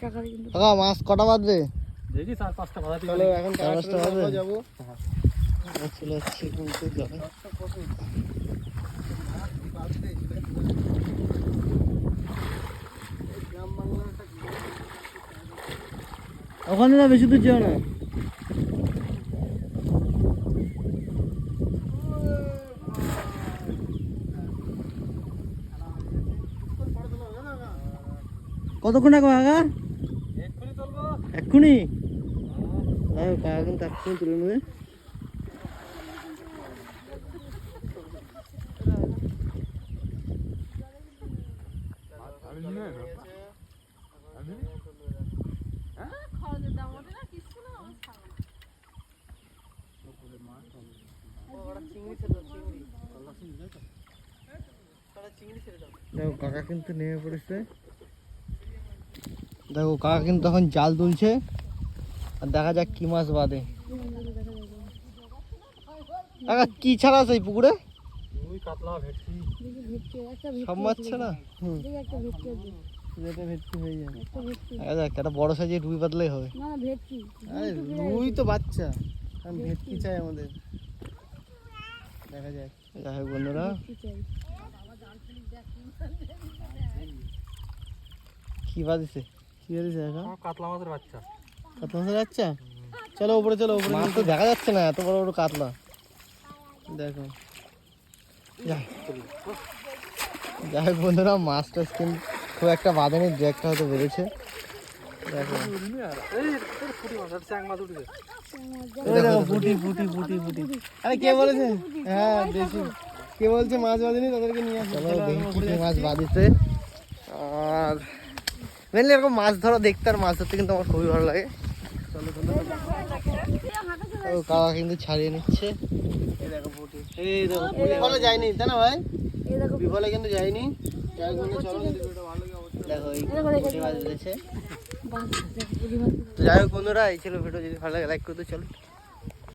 কাকা মাছ কটা বাজবে? দেখি চার পাঁচটা বাধা চলো এখন চার পাঁচটা বাজবে? যাব চলে যাচ্ছে কিন্তু জলে ওখানে না বেশি দূর যেও না। কতক্ষণ আগে কাকা? এক্ষুনি চলবো। এক্ষুনি? দাও কাকা কিন্তু এক্ষুনি তুলে নেবে। দেখো কাকা কিন্তু নেমে পড়েছে। দেখো কাকা কিন্তু এখন জাল তুলছে। আর দেখা যাক কি মাছ বাদে। কাকা কি ছাড়া আছে এই পুকুরে? সব মাছ ছাড়া? হুম। একটা হয়ে বড় সাইজের রুই বাদলেই হবে। রুই তো বাচ্চা। ভেটকি। চাই আমাদের। দেখা যাক। যাই হোক বন্ধুরা। কি বাদিছে কি কাকা কাতলা মাছের বাচ্চা। চলো উপরে চলো উপরে। মাছ তো দেখা যাচ্ছে না এত বড় বড় কাতলা। দেখো। যাই যাই হোক বন্ধুরা মাছ টাছ কিন্তু খুব একটা বাঁধেনি দু একটা হয়তো বেড়েছে। দেখো। ফুটি আর ফুটি ফুটি। ফুটি কে বলেছে? হ্যাঁ দেশি কে বলছে মাছ বাঁধেনি? তাদেরকে নিয়ে আসো। চলো দেখি মাছ বাঁধিছে। আর মেনলি এরকম মাছ ধরা, দেখতে আর মাছ ধরতে কিন্তু আমার খুবই ভালো লাগে। কাকা কিন্তু ছাড়িয়ে নিচ্ছে। যায়নি, তাই না ভাই? বিফলে কিন্তু তো যাই হোক বন্ধুরা, এই ছিল ভিডিও। যদি ভালো লাগে লাইক করতে চলো।